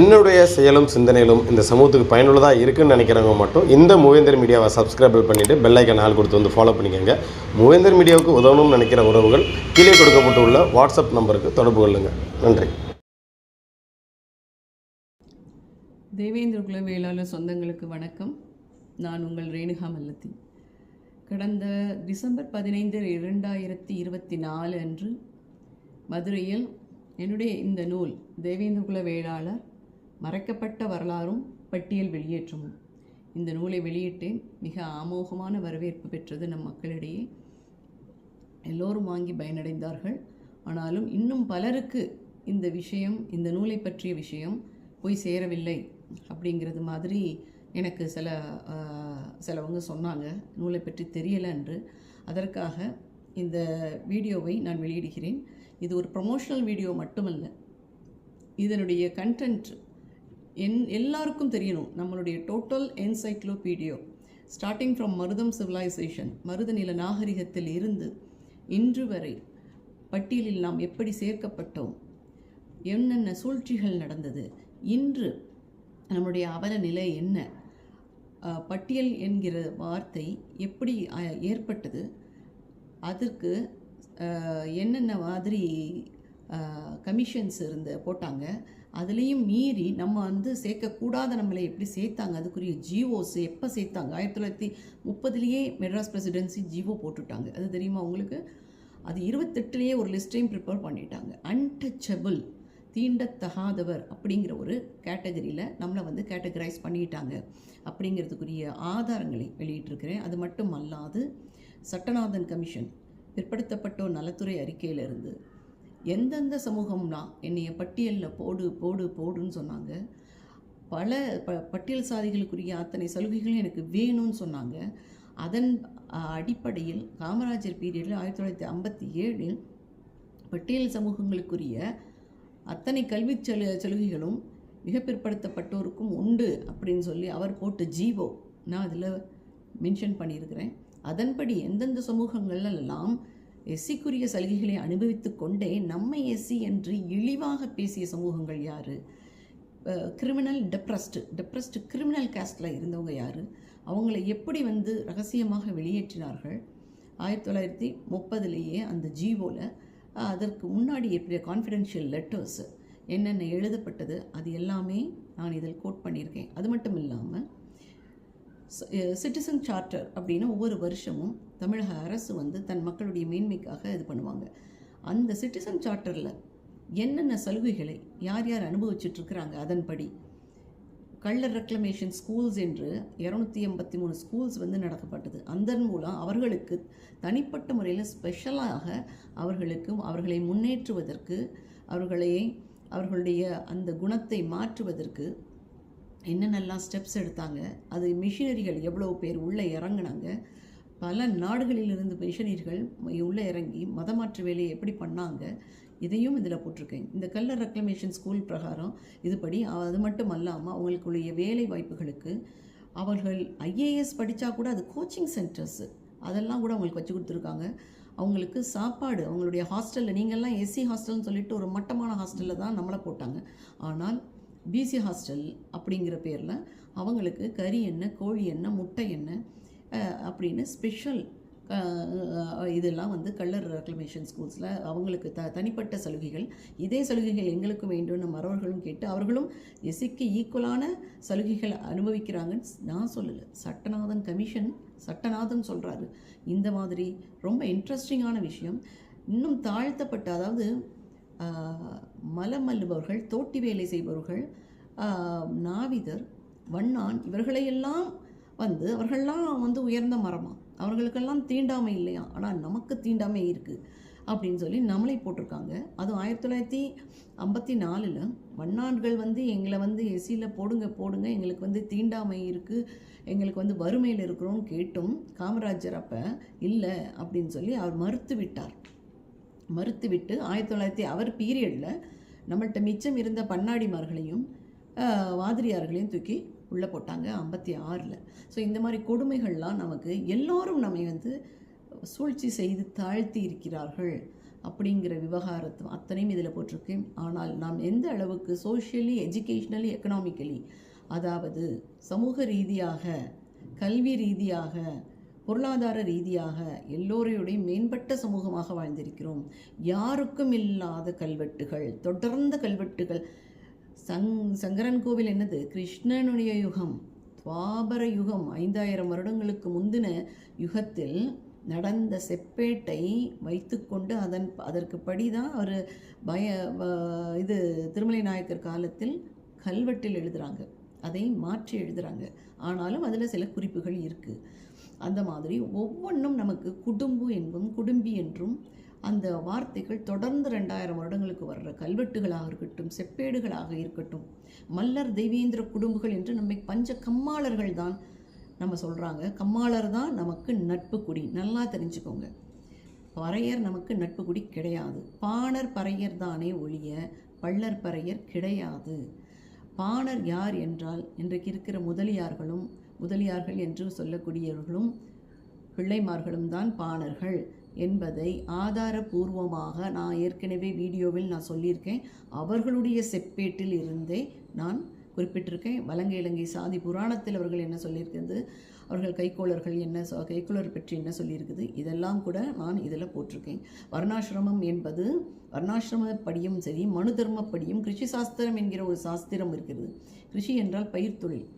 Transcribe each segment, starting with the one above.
என்னுடைய செயலும் சிந்தனையிலும் இந்த சமூகத்துக்கு பயனுள்ளதாக இருக்குன்னு நினைக்கிறவங்க மட்டும் இந்த மூவேந்தர் மீடியாவை சப்ஸ்கிரைபிள் பண்ணிவிட்டு பெல்லைக்கன் ஆள் கொடுத்து வந்து ஃபாலோ பண்ணிக்கோங்க. மூவேந்தர் மீடியாவுக்கு உதவணும்னு நினைக்கிற உறவுகள் கீழே கொடுக்கப்பட்டுள்ள வாட்ஸ்அப் நம்பருக்கு தொடர்பு கொள்ளுங்கள் நன்றி. தேவேந்திர குல வேளாளர் சொந்தங்களுக்கு வணக்கம். நான் உங்கள் ரேணுகா மல்லத்தி. கடந்த டிசம்பர் பதினைந்து இரண்டாயிரத்தி இருபத்தி நாலு அன்று மதுரையில் என்னுடைய இந்த நூல் தேவேந்திரகுல வேளாளர் மறைக்கப்பட்ட வரலாறும் பட்டியல் வெளியேற்றமும். இந்த நூலை வெளியிட்டு மிக ஆமோகமான வரவேற்பு பெற்றது நம் மக்களிடையே. எல்லோரும் வாங்கி பயனடைந்தார்கள். ஆனாலும் இன்னும் பலருக்கு இந்த விஷயம் இந்த நூலை பற்றிய விஷயம் போய் சேரவில்லை அப்படிங்கிறது மாதிரி எனக்கு சில சிலவங்க சொன்னாங்க. நூலை பற்றி தெரியலை என்று. அதற்காக இந்த வீடியோவை நான் வெளியிடுகிறேன். இது ஒரு ப்ரொமோஷனல் வீடியோ மட்டுமல்ல. இதனுடைய கண்டென்ட் என் எல்லாருக்கும் தெரியணும். நம்மளுடைய total encyclopedia starting from Marutham civilization மருத நில நாகரிகத்தில் இருந்து இன்று வரை பட்டியலில் நாம் எப்படி சேர்க்கப்பட்டோம்? என்னென்ன சூழ்ச்சிகள் நடந்தது? இன்று நம்முடைய அவல நிலை என்ன? பட்டியல் என்கிற வார்த்தை எப்படி ஏற்பட்டது? அதற்கு என்னென்ன மாதிரி கமிஷன்ஸ் இருந்து போட்டாங்க. அதுலேயும் மீறி நம்ம வந்து சேர்க்கக்கூடாத நம்மளை எப்படி சேர்த்தாங்க? அதுக்குரிய ஜிஓஸ் எப்போ சேர்த்தாங்க? ஆயிரத்தி தொள்ளாயிரத்தி முப்பதுலேயே மெட்ராஸ் பிரசிடென்சி ஜிஓ போட்டுட்டாங்க. அது தெரியுமா உங்களுக்கு? அது இருபத்தெட்டுலேயே ஒரு லிஸ்ட்டையும் ப்ரிப்பேர் பண்ணிட்டாங்க. அன்டச்சபிள் தீண்டத்தகாதவர் அப்படிங்கிற ஒரு கேட்டகரியில் நம்மளை வந்து கேட்டகரைஸ் பண்ணிட்டாங்க. அப்படிங்கிறதுக்குரிய ஆதாரங்களை வெளியிட்டிருக்கிறேன். அது மட்டும் அல்லாது சட்டநாதன் கமிஷன் பிற்படுத்தப்பட்டோர் நலத்துறை அறிக்கையிலிருந்து எந்தெந்த சமூகம்னா என்னைய பட்டியலில் போடு போடு போடுன்னு சொன்னாங்க. பல ப பட்டியல் சாதிகளுக்குரிய அத்தனை சலுகைகளும் எனக்கு வேணும்னு சொன்னாங்க. அதன் அடிப்படையில் காமராஜர் பீரியடில் ஆயிரத்தி தொள்ளாயிரத்தி ஐம்பத்தி ஏழில் பட்டியல் சமூகங்களுக்குரிய அத்தனை கல்வி சலு சலுகைகளும் மிக பிற்படுத்தப்பட்டோருக்கும் உண்டு அப்படின்னு சொல்லி அவர் போட்ட ஜீவோ நான் அதில் மென்ஷன் பண்ணியிருக்கிறேன். அதன்படி எந்தெந்த சமூகங்களெல்லாம் எஸ்சிக்குரிய சலுகைகளை அனுபவித்து கொண்டே நம்மை எஸ்சி என்று இழிவாக பேசிய சமூகங்கள் யார்? கிரிமினல் டெப்ரஸ்டு டெப்ரஸ்டு கிரிமினல் கேஸ்டில் இருந்தவங்க யார்? அவங்களை எப்படி வந்து ரகசியமாக வெளியேற்றினார்கள்? ஆயிரத்தி தொள்ளாயிரத்தி முப்பதுலேயே அந்த ஜீவோவில் அதற்கு முன்னாடி எப்படி கான்ஃபிடென்ஷியல் லெட்டர்ஸ் என்னென்ன எழுதப்பட்டது அது எல்லாமே நான் இதில் கோட் பண்ணியிருக்கேன். அது மட்டும் இல்லாமல் சிட்டிசன் சார்ட்டர் அப்படின்னு ஒவ்வொரு வருஷமும் தமிழக அரசு வந்து தன் மக்களுடைய மேன்மைக்காக இது பண்ணுவாங்க. அந்த சிட்டிசன் சார்ட்டரில் என்னென்ன சலுகைகளை யார் யார் அனுபவிச்சுட்டு இருக்கிறாங்க அதன்படி கள்ளர் ரெக்ளமேஷன் ஸ்கூல்ஸ் என்று இரநூத்தி எண்பத்தி மூணு ஸ்கூல்ஸ் வந்து நடக்கப்பட்டது அதன் மூலம் அவர்களுக்கு தனிப்பட்ட முறையில் ஸ்பெஷலாக அவர்களுக்கும் அவர்களை முன்னேற்றுவதற்கு அவர்களை அவர்களுடைய அந்த குணத்தை மாற்றுவதற்கு என்னென்னலாம் ஸ்டெப்ஸ் எடுத்தாங்க அது மிஷினரிகள் எவ்வளோ பேர் உள்ளே இறங்குனாங்க பல நாடுகளிலிருந்து மிஷனரிகள் உள்ளே இறங்கி மதமாற்று வேலையை எப்படி பண்ணாங்க இதையும் இதில் போட்டிருக்கேன். இந்த கல்லர் ரெக்ளமேஷன் ஸ்கூல் பிரகாரம் இதுபடி அது மட்டும் அல்லாமல் அவங்களுக்குரிய வேலை வாய்ப்புகளுக்கு அவர்கள் ஐஏஎஸ் படித்தா கூட அது கோச்சிங் சென்டர்ஸு அதெல்லாம் கூட அவங்களுக்கு வச்சு கொடுத்துருக்காங்க. அவங்களுக்கு சாப்பாடு அவங்களுடைய ஹாஸ்டலில் நீங்கள்லாம் எஸ்சி ஹாஸ்டல்னு சொல்லிட்டு ஒரு மட்டமான ஹாஸ்டலில் தான் நம்மளை போட்டாங்க. ஆனால் பிசி ஹாஸ்டல் அப்படிங்கிற பேரில் அவங்களுக்கு கறி எண்ணெய் கோழி எண்ணெய் முட்டை எண்ணெய் அப்படின்னு ஸ்பெஷல் இதெல்லாம் வந்து கல்லர் ரெக்ளமேஷன் ஸ்கூல்ஸில் அவங்களுக்கு த தனிப்பட்ட சலுகைகள். இதே சலுகைகள் எங்களுக்கு வேண்டும்னு மறவர்களும் கேட்டு அவர்களும் எஸ்சிக்கு ஈக்குவலான சலுகைகள் அனுபவிக்கிறாங்கன்னு நான் சொல்லலை. சட்டநாதன் கமிஷன் சட்டநாதன் சொல்கிறாரு இந்த மாதிரி ரொம்ப இன்ட்ரெஸ்டிங்கான விஷயம். இன்னும் தாழ்த்தப்பட்ட அதாவது மலமல்லுபவர்கள் மலம் தோட்டி வேலை செய்பவர்கள் நாவிதர் வண்ணான் இவர்களையெல்லாம் வந்து அவர்கள்லாம் வந்து உயர்ந்த மரமா? அவர்களுக்கெல்லாம் தீண்டாமை இல்லையா? ஆனால் நமக்கு தீண்டாமை இருக்குது அப்படின்னு சொல்லி நம்மளை போட்டிருக்காங்க. அதுவும் ஆயிரத்தி தொள்ளாயிரத்தி ஐம்பத்தி நாலில் வண்ணான்கள் வந்து எங்களை வந்து எசியில் போடுங்க போடுங்க எங்களுக்கு வந்து தீண்டாமை இருக்குது எங்களுக்கு வந்து வறுமையில் இருக்கிறோன்னு கேட்டும். காமராஜர் அப்போ இல்லை அப்படின்னு சொல்லி அவர் மறுத்து விட்டார். மறுத்துவிட்டு ஆயிரத்தி தொள்ளாயிரத்தி அவர் பீரியடில் நம்மள்கிட்ட மிச்சம் இருந்த பண்ணாடிமார்களையும் வாதிரியார்களையும் தூக்கி உள்ளே போட்டாங்க ஐம்பத்தி ஆறில். ஸோ இந்த மாதிரி கொடுமைகள்லாம் நமக்கு எல்லோரும் நம்மை வந்து சூழ்ச்சி செய்து தாழ்த்தி இருக்கிறார்கள் அப்படிங்கிற விவகாரத்தை அத்தனையும் இதில் போட்டிருக்கேன் ஆனால் நாம் எந்த அளவுக்கு சோஷியலி எஜுகேஷ்னலி எக்கனாமிக்கலி அதாவது சமூக ரீதியாக கல்வி ரீதியாக பொருளாதார ரீதியாக எல்லோரையுடைய மேம்பட்ட சமூகமாக வாழ்ந்திருக்கிறோம். யாருக்கும் இல்லாத கல்வெட்டுகள் தொடர்ந்த கல்வெட்டுகள். சங் சங்கரன் கோவில் என்னது? கிருஷ்ணனுடைய யுகம். துவாபர யுகம். ஐந்தாயிரம் வருடங்களுக்கு முந்தின யுகத்தில் நடந்த செப்பேட்டை வைத்துக்கொண்டு அதன் அதற்கு படிதான் அவர் பய வ- இது திருமலை நாயக்கர் காலத்தில் கல்வெட்டில் எழுதுறாங்க. அதை மாற்றி எழுதுகிறாங்க ஆனாலும் அதில் சில குறிப்புகள் இருக்குது அந்த மாதிரி ஒவ்வொன்றும் நமக்கு குடும்பு என்றும் குடும்பி என்றும் அந்த வார்த்தைகள் தொடர்ந்து ரெண்டாயிரம் வருடங்களுக்கு வர்ற கல்வெட்டுகளாக இருக்கட்டும் செப்பேடுகளாக இருக்கட்டும் மல்லர் தெய்வேந்திர குடும்புகள் என்று நம்மை பஞ்ச கம்மாளர்கள் தான் நம்ம சொல்கிறாங்க கம்மாளர் தான் நமக்கு நட்பு குடி. நல்லா தெரிஞ்சுக்கோங்க. பறையர் நமக்கு நட்பு குடி கிடையாது. பாணர் பறையர் தானே ஒழிய பள்ளர் பறையர் கிடையாது. பாணர் யார் என்றால் இன்றைக்கு இருக்கிற முதலியார்களும் முதலியார்கள் என்று சொல்லக்கூடியவர்களும் பிள்ளைமார்களும் தான் பாணர்கள் என்பதை ஆதாரபூர்வமாக நான் ஏற்கனவே வீடியோவில் நான் சொல்லியிருக்கேன். அவர்களுடைய செப்பேட்டில் இருந்தே நான் குறிப்பிட்டிருக்கேன். வலங்கை இலங்கை சாதி புராணத்தில் அவர்கள் என்ன சொல்லியிருக்கிறது? அவர்கள் கைக்கோளர்கள் என்ன சொ- கைக்கோளர் பற்றி என்ன சொல்லியிருக்குது? இதெல்லாம் கூட நான் இதில் போட்டிருக்கேன். வர்ணாசிரமம் என்பது வர்ணாசிரமப்படியும் சரி மனு தர்மப்படியும் கிருஷி சாஸ்திரம் என்கிற ஒரு சாஸ்திரம் இருக்கிறது. கிருஷி என்றால் பயிர் தொழில்.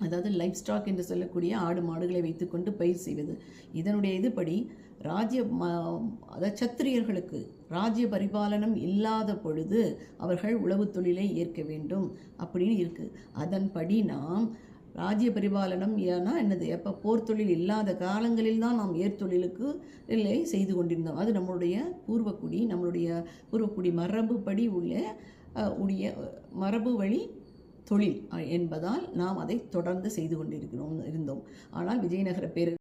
அதாவது லைஃப் ஸ்டாக் என்று சொல்லக்கூடிய ஆடு மாடுகளை வைத்துக்கொண்டு பயிர் செய்வது. இதனுடைய இதுபடி ராஜ்ய ம- அதாவது சத்திரியர்களுக்கு ராஜ்ய பரிபாலனம் இல்லாத பொழுது அவர்கள் உழவுத் தொழிலை ஏற்க வேண்டும் அப்படின்னு இருக்குது அதன்படி நாம் ராஜ்ய பரிபாலனம் ஏன்னா என்னது? எப்போ போர் தொழில் இல்லாத காலங்களில் தான் நாம் ஏர்த்தொழிலுக்கு இல்லை செய்து கொண்டிருந்தோம். அது நம்மளுடைய பூர்வக்குடி நம்மளுடைய பூர்வக்குடி மரபுப்படி உள்ள உடைய மரபு வழி தொழில் என்பதால் நாம் அதை தொடர்ந்து செய்து கொண்டிருக்கிறோம் இருந்தோம். ஆனால் விஜயநகர பேர்